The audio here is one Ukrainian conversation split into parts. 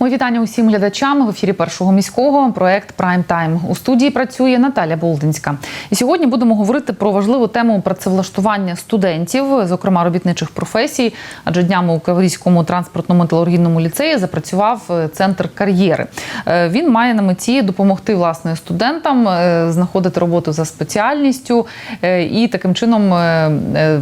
Мої вітання усім глядачам в ефірі першого міського проект Прайм Тайм. У студії працює Наталя Болдинська. І сьогодні будемо говорити про важливу тему працевлаштування студентів, зокрема робітничих професій. Адже днями у Криворізькому транспортно-металургійному ліцеї запрацював е, центр кар'єри. Е, Він має на меті допомогти власне студентам е, знаходити роботу за спеціальністю і таким чином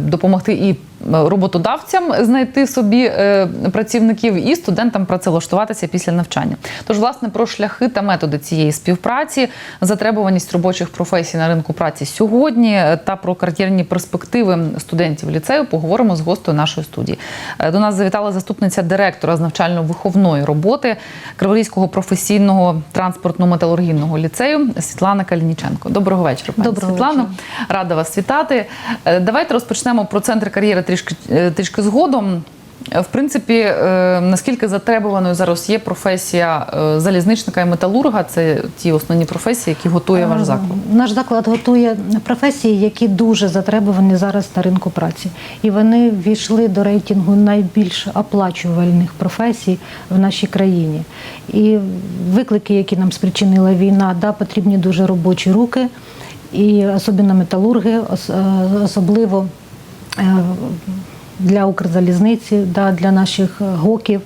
допомогти і роботодавцям знайти собі е, працівників і студентам працевлаштуватися після навчання. Тож, власне, про шляхи та методи цієї співпраці, затребуваність робочих професій на ринку праці сьогодні та про кар'єрні перспективи студентів ліцею поговоримо з гостею нашої студії. Е, До нас завітала заступниця директора з навчально-виховної роботи Криворізького професійного транспортно-металургійного ліцею Світлана Калініченко. Доброго вечора, пані Доброго Світлано. вечора. Рада вас вітати. Е, Давайте розпочнемо про центр кар'єри трішки, е, трішки згодом. Е, В принципі, е, наскільки затребуваною зараз є професія залізничника і металурга, це ті основні професії, які готує ваш заклад. Наш заклад готує професії, які дуже затребувані зараз на ринку праці. І вони ввійшли до рейтингу найбільш оплачувальних професій в нашій країні. І виклики, які нам спричинила війна, да, потрібні дуже робочі руки, і особливо металурги, особливо. Е, Для Укрзалізниці, да, для наших е, гоків,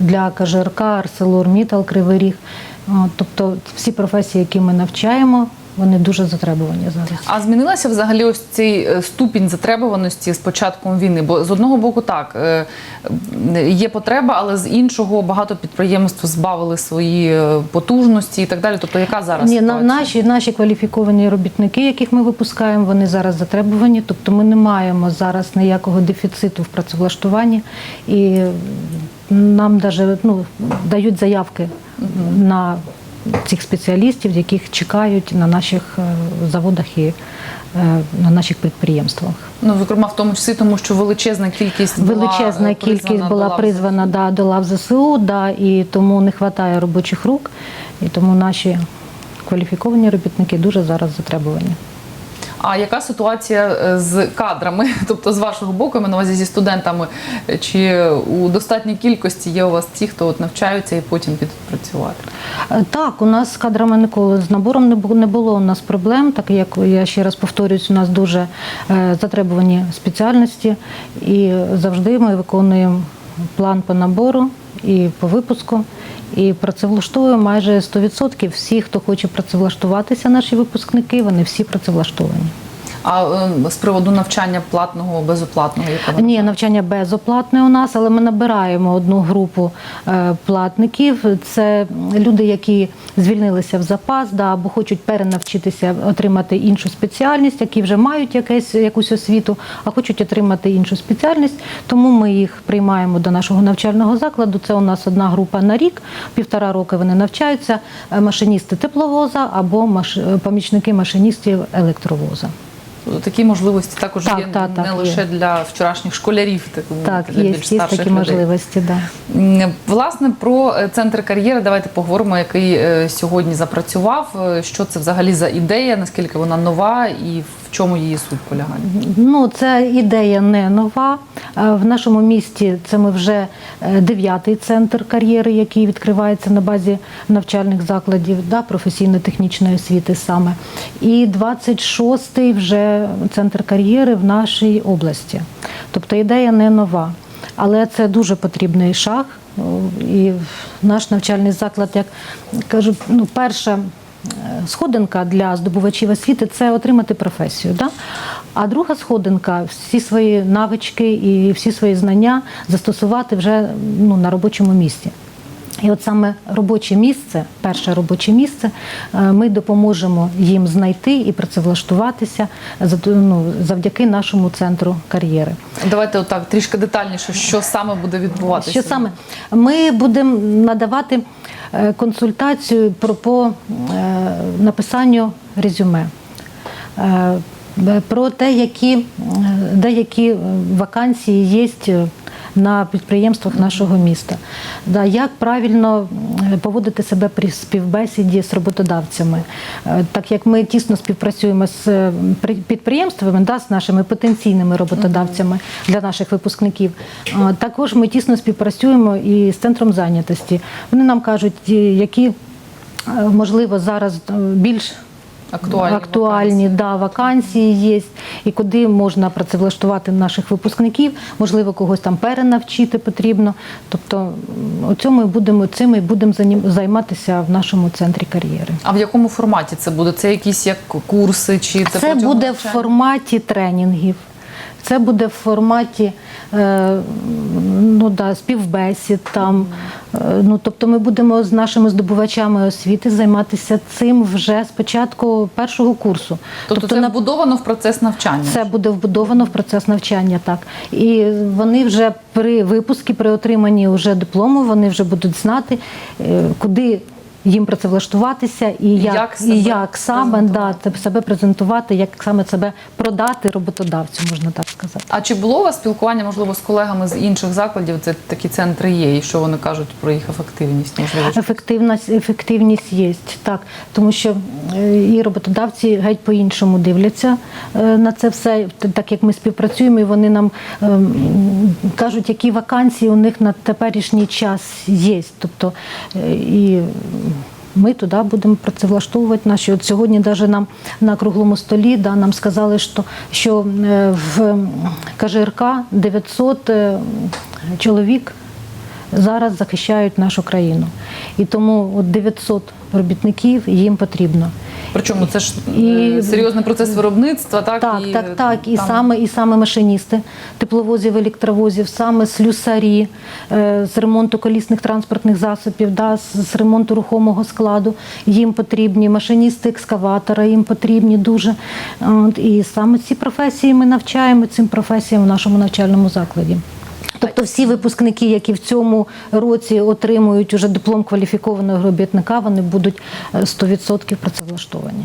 для КЖРК, Арселор, Мітал, Кривий Ріг. Тобто всі професії, які ми навчаємо, вони дуже затребувані зараз. А змінилася взагалі ось цей е, ступінь затребуваності з початком війни? Бо з одного боку, так е, е, є потреба, але з іншого багато підприємств збавили свої потужності і так далі. Тобто, яка зараз Ні, ситуація? наші, наші кваліфіковані робітники, яких ми випускаємо, вони зараз затребувані. Тобто ми не маємо зараз ніякого дефіциту в працевлаштуванні. І нам даже, ну, дають заявки на цих спеціалістів, яких чекають на наших е, заводах і е, на наших підприємствах. Ну, зокрема, в тому числі, тому що величезна кількість була, Величезна е, кількість була призвана да, до лав ЗСУ, да, і тому не вистачає робочих рук, і тому наші кваліфіковані робітники дуже зараз затребувані. А яка ситуація е, з кадрами, тобто з вашого боку, я на увазі зі студентами? Чи у достатній кількості є у вас ті, хто от навчаються і потім підуть працювати? Е, Так, у нас з кадрами ніколи з набором не було, у нас проблем, так як я ще раз повторюсь, у нас дуже е, затребувані спеціальності, і завжди ми виконуємо план по набору і по випуску. І працевлаштовує майже 100%. Всі, хто хоче працевлаштуватися, наші випускники, вони всі працевлаштовані. А е, з приводу навчання платного, безоплатного, яка? Ні, навчання безоплатне у нас, але ми набираємо одну групу е, платників. Це люди, які звільнилися в запас, да, або хочуть перенавчитися, отримати іншу спеціальність, які вже мають якесь, якусь освіту, а хочуть отримати іншу спеціальність. Тому ми їх приймаємо до нашого навчального закладу. Це у нас одна група на рік, півтора роки вони навчаються. е, Машиністи тепловоза або помічники машиністів електровоза. Такі можливості також Так, є так, не так, є. лише для вчорашніх школярів, так, Так, для є, більш є старших такі людей. можливості. Да. Власне, про е, центр кар'єри давайте поговоримо, який е, сьогодні запрацював. Е, Що це взагалі за ідея, наскільки вона нова і чому її суть полягає? Ну, ця ідея не нова. Е, В нашому місті це ми вже е, дев'ятий центр кар'єри, який відкривається на базі навчальних закладів да, професійно-технічної освіти саме. І 26-й вже центр кар'єри в нашій області. Тобто ідея не нова. Але це дуже потрібний шаг. І наш навчальний заклад, як кажуть, ну, перша сходинка для здобувачів освіти це отримати професію. Да? А друга сходинка всі свої навички і всі свої знання застосувати вже ну, на робочому місці. І от саме робоче місце, перше робоче місце, е, ми допоможемо їм знайти і працевлаштуватися ну, завдяки нашому центру кар'єри. Давайте отак трішки детальніше, що саме буде відбуватися. Що саме? Ми будемо надавати е, консультацію про по е, написанню резюме. Про те, які деякі вакансії є на підприємствах нашого міста. Да, як правильно поводити себе при співбесіді з роботодавцями, Е, так як ми тісно співпрацюємо з е, при- підприємствами, да, з нашими потенційними роботодавцями для наших випускників, е, також ми тісно співпрацюємо і з центром зайнятості. Вони нам кажуть, які можливо зараз більш Актуальні актуальні да, вакансії є, і куди можна працевлаштувати наших випускників, можливо, когось там перенавчити потрібно. Тобто цьому будемо цим і будемо займатися в нашому центрі кар'єри. А в якому форматі це буде? Це якісь як курси чи це, Це, буде в форматі тренінгів. Це буде в форматі е, ну, да, співбесід. Там. Е, ну, тобто ми будемо з нашими здобувачами освіти займатися цим вже з початку першого курсу. Тобто, це на- вбудовано в процес навчання. це буде вбудовано в процес навчання, так. І вони вже при випуску, при отриманні вже диплому, вони вже будуть знати, е, куди їм працевлаштуватися і як, як себе і як саме да, презентувати. те- себе презентувати, як саме себе продати роботодавцю, можна так сказати. А чи було у вас спілкування, можливо, з колегами з інших закладів? Це такі центри є, і що вони кажуть про їх ефективність? Можливо, Ефективність, ефективність є, так. Тому що е, і роботодавці геть по-іншому дивляться е, на це все, так як ми співпрацюємо, і вони нам ем, кажуть, які вакансії у них на теперішній час є. Тобто е, і ми туди будемо працевлаштовувати наші. От сьогодні навіть нам на круглому столі да, нам сказали, що, що е, в КЖРК 900 е, чоловік зараз захищають нашу країну. І тому от 900 робітників їм потрібно. Причому це ж І- е, серйозний процес виробництва, так? Так, і, так, так. І саме, і саме машиністи тепловозів, електровозів, саме слюсарі е, з ремонту колісних транспортних засобів, да, з, з ремонту рухомого складу їм потрібні, машиністи екскаватора їм потрібні дуже. От, і саме ці професії ми навчаємо цим професіям в нашому навчальному закладі. Тобто всі випускники, які в цьому році отримують уже диплом кваліфікованого робітника, вони будуть е, 100% працевлаштовані.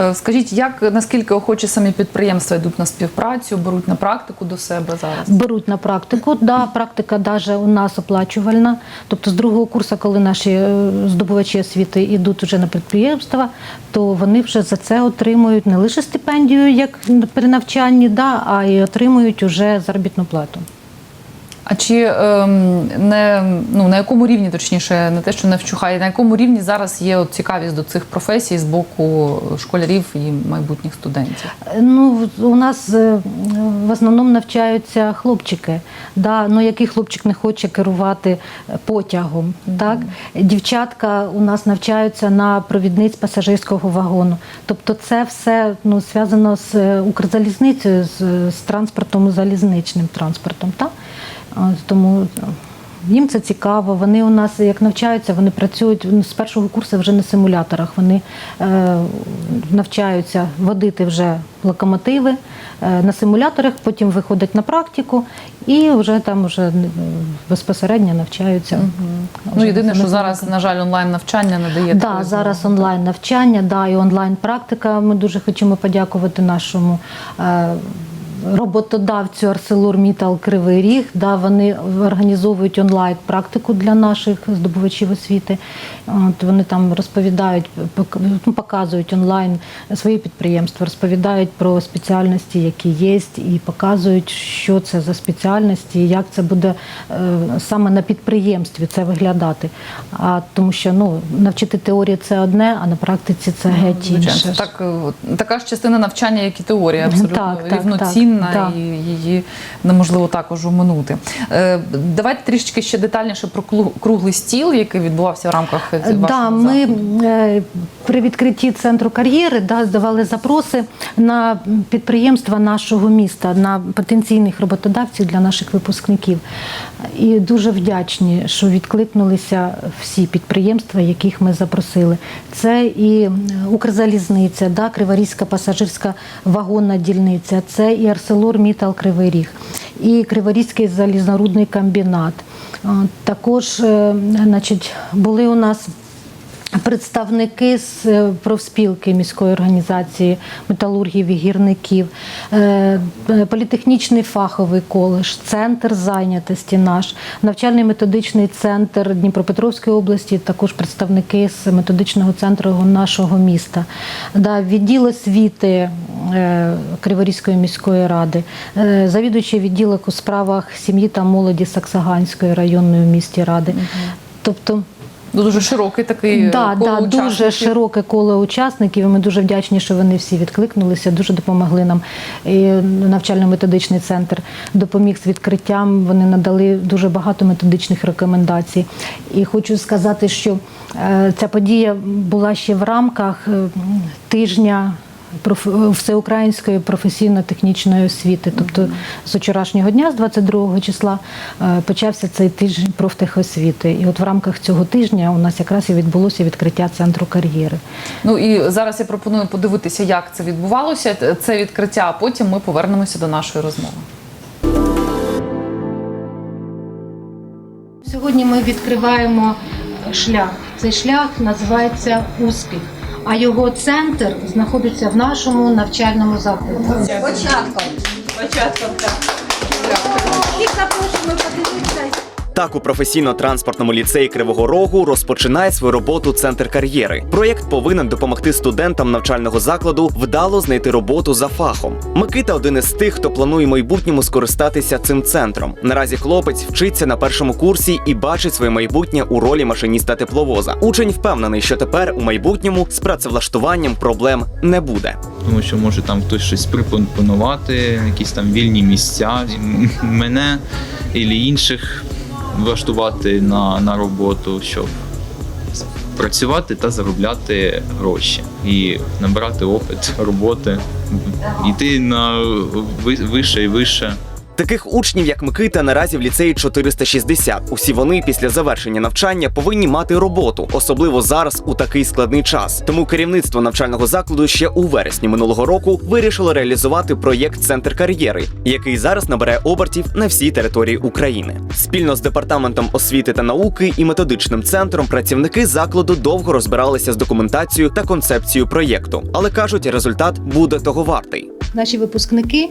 Е, Скажіть, як наскільки охочі самі підприємства йдуть на співпрацю, беруть на практику до себе зараз? Беруть на практику. Да, практика даже у нас оплачувальна. Тобто з другого курсу, коли наші е, здобувачі освіти йдуть вже на підприємства, то вони вже за це отримують не лише стипендію, як при навчанні, да, а й отримують уже заробітну плату. А чи ем, не ну на якому рівні, точніше, не те, що не вчухає, на якому рівні зараз є от цікавість до цих професій з боку школярів і майбутніх студентів? Ну, у нас е, в основному навчаються хлопчики. Да? Ну, який хлопчик не хоче керувати потягом. Так? Дівчатка у нас навчаються на провідниць пасажирського вагону. Тобто це все ну, зв'язано з е, Укрзалізницею, з, з транспортом, залізничним транспортом. Так? Тому їм це цікаво. Вони у нас як навчаються, вони працюють ну, з першого курсу вже на симуляторах. Вони е, навчаються водити вже локомотиви е, на симуляторах, потім виходять на практику і вже там вже е, безпосередньо навчаються. Ну єдине, що зараз, на жаль, онлайн навчання не дає Да, такої зараз онлайн навчання, да, і онлайн практика. Ми дуже хочемо подякувати нашому. Роботодавцю ArcelorMittal Кривий Ріг, да, вони організовують онлайн практику для наших здобувачів освіти. От вони там розповідають, ну, показують онлайн свої підприємства, розповідають про спеціальності, які є, і показують, що це за спеціальності, як це буде е, саме на підприємстві це виглядати. А тому що ну навчити теорію це одне, а на практиці це геть інше. так, е, така ж частина навчання, як і теорія, абсолютно Так, так, рівноцінна, так, так. і її неможливо також оминути. Е, Давайте трішечки ще детальніше про круглий стіл, який відбувався в рамках е, вашого Да, ми е, при відкритті центру кар'єри да, здавали запроси на підприємства нашого міста, на потенційних роботодавців для наших випускників. І дуже вдячні, що відкликнулися всі підприємства, яких ми запросили. Це і Укрзалізниця, да, Криворізька пасажирська вагонна дільниця, це і ArcelorMittal Кривий Ріг, і Криворізький залізнорудний комбінат. Також е, значить, були у нас Представники з е, профспілки міської організації металургів і гірників, е, політехнічний фаховий коледж, центр зайнятості наш, навчальний методичний центр Дніпропетровської області, також представники з методичного центру нашого міста, відділ освіти Криворізької міської ради, е, завідуючий відділок у справах сім'ї та молоді Саксаганської районної місті ради. Тобто Ну, Дуже широкий такий Да, коло да, дуже широке коло учасників. і Ми дуже вдячні, що вони всі відкликнулися, дуже допомогли нам. І навчально-методичний центр допоміг з відкриттям. Вони надали дуже багато методичних рекомендацій. І хочу сказати, що е, ця подія була ще в рамках е, тижня. Проф- Всеукраїнської професійно-технічної освіти, тобто з вчорашнього дня, з 22 числа, е, почався цей тиждень профтехосвіти. І от в рамках цього тижня у нас якраз і відбулося відкриття центру кар'єри. Ну і зараз я пропоную подивитися, як це відбувалося. Це відкриття, а потім ми повернемося до нашої розмови. Сьогодні ми відкриваємо шлях. Цей шлях називається успіх, а його центр знаходиться в нашому навчальному закладі. Початком. Початком, так. Всіх запрошуємо подивитися. Так, у професійно-транспортному ліцеї Кривого Рогу розпочинає свою роботу центр кар'єри. Проєкт повинен допомогти студентам навчального закладу вдало знайти роботу за фахом. Микита один із тих, хто планує в майбутньому скористатися цим центром. Наразі хлопець вчиться на першому курсі і бачить своє майбутнє у ролі машиніста тепловоза. Учень впевнений, що тепер у майбутньому з працевлаштуванням проблем не буде. тому що може там хтось щось припонувати, якісь там вільні місця, мене і інших влаштувати на, на роботу, щоб працювати та заробляти гроші і набирати опит роботи, йти на ви- вище і вище. Таких учнів, як Микита, наразі в ліцеї 460. Усі вони після завершення навчання повинні мати роботу, особливо зараз у такий складний час. Тому керівництво навчального закладу ще у вересні минулого року вирішило реалізувати проєкт Центр кар'єри, який зараз набере обертів на всій території України. Спільно з департаментом освіти та науки і методичним центром працівники закладу довго розбиралися з документацією та концепцією проєкту, але кажуть, результат буде того вартий. Наші випускники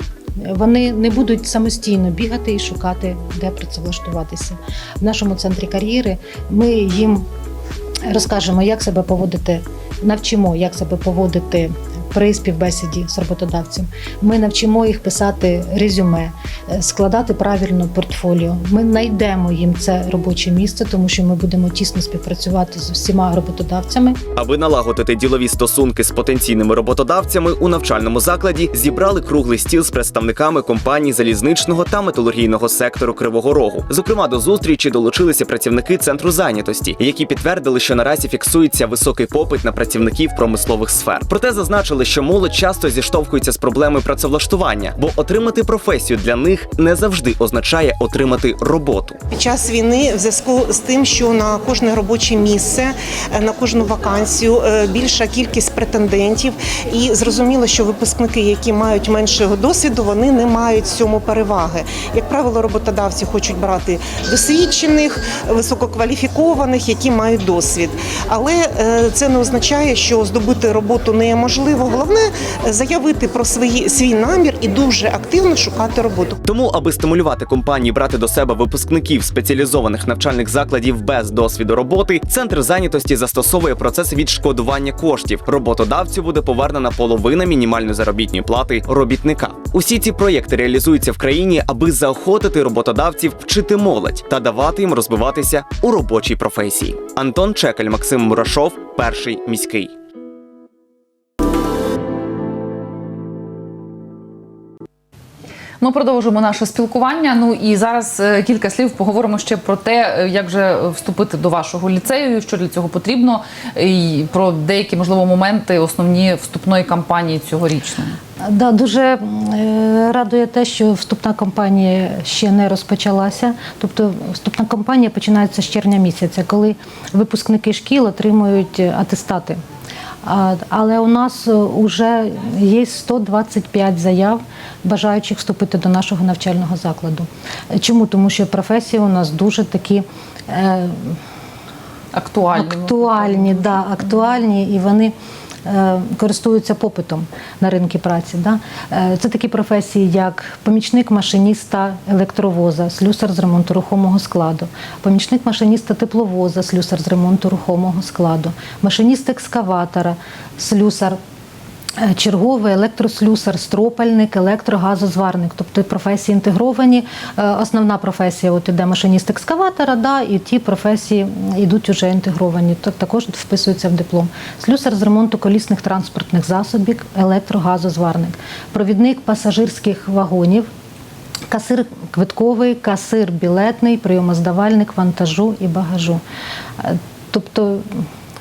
вони не будуть самостійно бігати і шукати, де працевлаштуватися. В нашому центрі кар'єри ми їм розкажемо, як себе поводити, навчимо, як себе поводити при співбесіді з роботодавцем. Ми навчимо їх писати резюме, е, складати правильно портфоліо. Ми знайдемо їм це робоче місце, тому що ми будемо тісно співпрацювати з усіма роботодавцями. Аби налагодити ділові стосунки з потенційними роботодавцями у навчальному закладі, зібрали круглий стіл з представниками компаній залізничного та металургійного сектору Кривого Рогу. Зокрема, до зустрічі долучилися працівники центру зайнятості, які підтвердили, що наразі фіксується високий попит на працівників промислових сфер. Проте зазначили, що молодь часто зіштовхується з проблемою працевлаштування, бо отримати професію для них не завжди означає отримати роботу. Під час війни, в зв'язку з тим, що на кожне робоче місце, е, на кожну вакансію е, більша кількість претендентів, і зрозуміло, що випускники, які мають меншого досвіду, вони не мають в цьому переваги. Як правило, роботодавці хочуть брати досвідчених, висококваліфікованих, які мають досвід. Але е, це не означає, що здобути роботу неможливо. Головне заявити про свої свій намір і дуже активно шукати роботу. Тому, аби стимулювати компанії брати до себе випускників спеціалізованих навчальних закладів без досвіду роботи, центр зайнятості застосовує процес відшкодування коштів. Роботодавцю буде повернена половина мінімальної заробітної плати робітника. Усі ці проєкти реалізуються в країні, аби заохотити роботодавців вчити молодь та давати їм розвиватися у робочій професії. Антон Чекаль, Максим Мурашов, перший міський. Ми продовжуємо наше спілкування. Ну і зараз е, кілька слів поговоримо ще про те, е, як же вступити до вашого ліцею, що для цього потрібно, і про деякі можливо моменти основні вступної кампанії цьогорічної. Да, дуже е, радує те, що вступна кампанія ще не розпочалася. Тобто вступна кампанія починається з червня місяця, коли випускники шкіл отримують атестати. Але у нас вже є 125 заяв бажаючих вступити до нашого навчального закладу. Чому? Тому що професії у нас дуже такі. е, Актуальні. актуальні, да, актуальні і вони е, користуються попитом на ринки праці. Да? Е, Це такі професії, як помічник машиніста електровоза, слюсар з ремонту рухомого складу, помічник машиніста тепловоза, слюсар з ремонту рухомого складу, машиніст екскаватора, слюсар. Е, Черговий електрослюсар, стропальник, електрогазозварник, тобто професії інтегровані. Е, Основна професія от іде машиніст екскаватора, да, і ті професії йдуть уже інтегровані. Так також вписуються в диплом. Слюсар з ремонту колісних транспортних засобів, електрогазозварник, провідник пасажирських вагонів. Касир квитковий, касир білетний, прийомоздавальник вантажу і багажу. Е, Тобто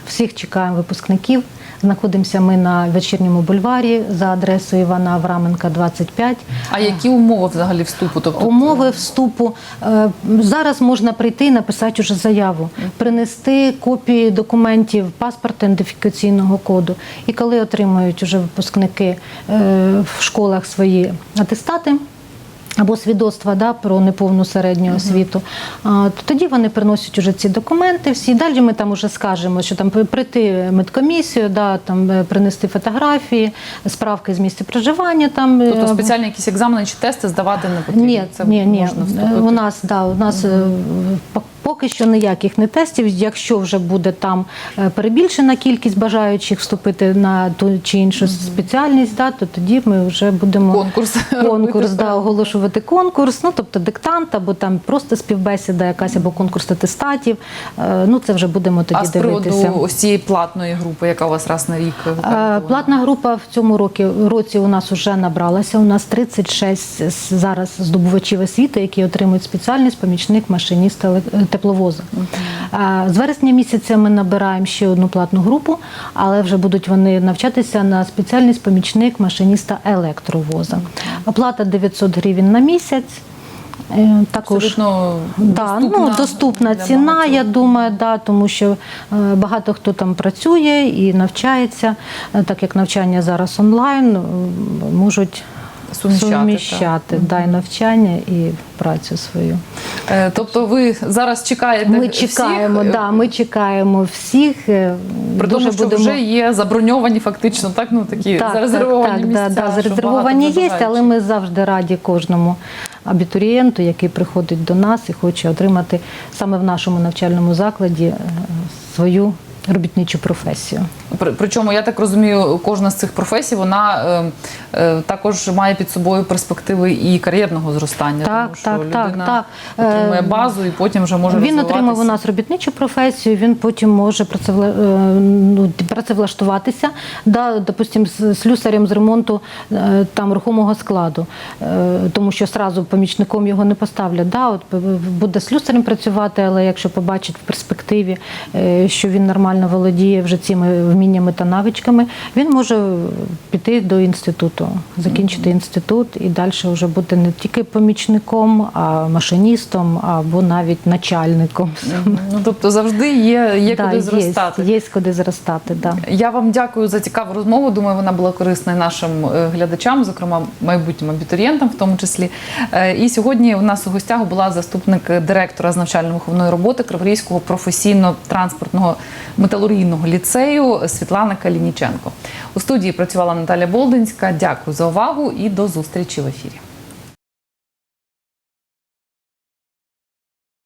всіх чекаємо випускників. Знаходимося ми на вечірньому бульварі за адресою Івана Авраменка, 25. А які умови взагалі вступу? Тобто Умови вступу е, зараз можна прийти і написати уже заяву, принести копії документів паспорта ідентифікаційного коду. І коли отримають уже випускники е, в школах свої атестати. Або свідоцтва да, про неповну середню освіту, то тоді вони приносять уже ці документи. Всі далі ми там уже скажемо, що там прийти в медкомісію, да, там е, принести фотографії, справки з місця проживання. Там е, Тобто спеціальні якісь екзамени чи тести здавати не потрібно? ні, Це ні, ні. можна вступити? У нас да, у нас е, пок- поки що ніяких не тестів. Якщо вже буде там е, перебільшена кількість бажаючих вступити на ту чи іншу спеціальність, да, то тоді ми вже будемо Конкурс конкурс да, оголошувати конкурс. Ну тобто диктант, або там просто співбесіда, якась або конкурс атестатів. Е, Ну це вже будемо тоді А з дивитися. приводу ось цієї платної групи, яка у вас раз на рік Е. Платна група в цьому році, році у нас вже набралася. У нас 36 с- зараз здобувачів освіти, які отримують спеціальність помічник машиніста тепловоза. З вересня місяця ми набираємо ще одну платну групу, але вже будуть вони навчатися на спеціальність помічник машиніста електровоза. Оплата 900 гривень на місяць. Е, Також Абсолютно Да, ну, доступна ціна, я думаю, да, тому що е, багато хто там працює і навчається, Е, так як навчання зараз онлайн, можуть Суміщати, суміщати да, і навчання і працю свою. Е, Тобто ви зараз чекаєте Ми чекаємо, е, да, ми чекаємо всіх. е, При тому, що будемо- вже є заброньовані фактично, так ну такі зарезервовані так, місця. Да, да, зарезервовані є, але ми завжди раді кожному абітурієнту, який приходить до нас і хоче отримати саме в нашому навчальному закладі свою робітничу професію. При- Причому я так розумію, кожна з цих професій вона е, е, також має під собою перспективи і кар'єрного зростання. Так, тому що так, так, людина так. отримує Е, базу і потім вже може Він отримав у нас робітничу професію, він потім може працевла... е, ну, працевлаштуватися, да, допустим, з слюсарем з ремонту е, там рухомого складу, Е, тому що сразу помічником його не поставлять. Да, от буде слюсарем працювати, але якщо побачить в перспективі, що він нормально володіє вже цими вміннями та навичками, він може піти до інституту, закінчити інститут і далі вже бути не тільки помічником, а машиністом або навіть начальником. Ну тобто завжди є, є Да, куди зростати. Є, є куди зростати, да. Я вам дякую за цікаву розмову. Думаю, вона була корисна нашим е, глядачам, зокрема майбутнім абітурієнтам, в тому числі. Е, І сьогодні у нас у гостях була заступник директора з навчально-виховної роботи Криворізького професійно-транспортного металургійного ліцею Світлана Калініченко. У студії працювала Наталя Болдинська. Дякую за увагу і до зустрічі в ефірі.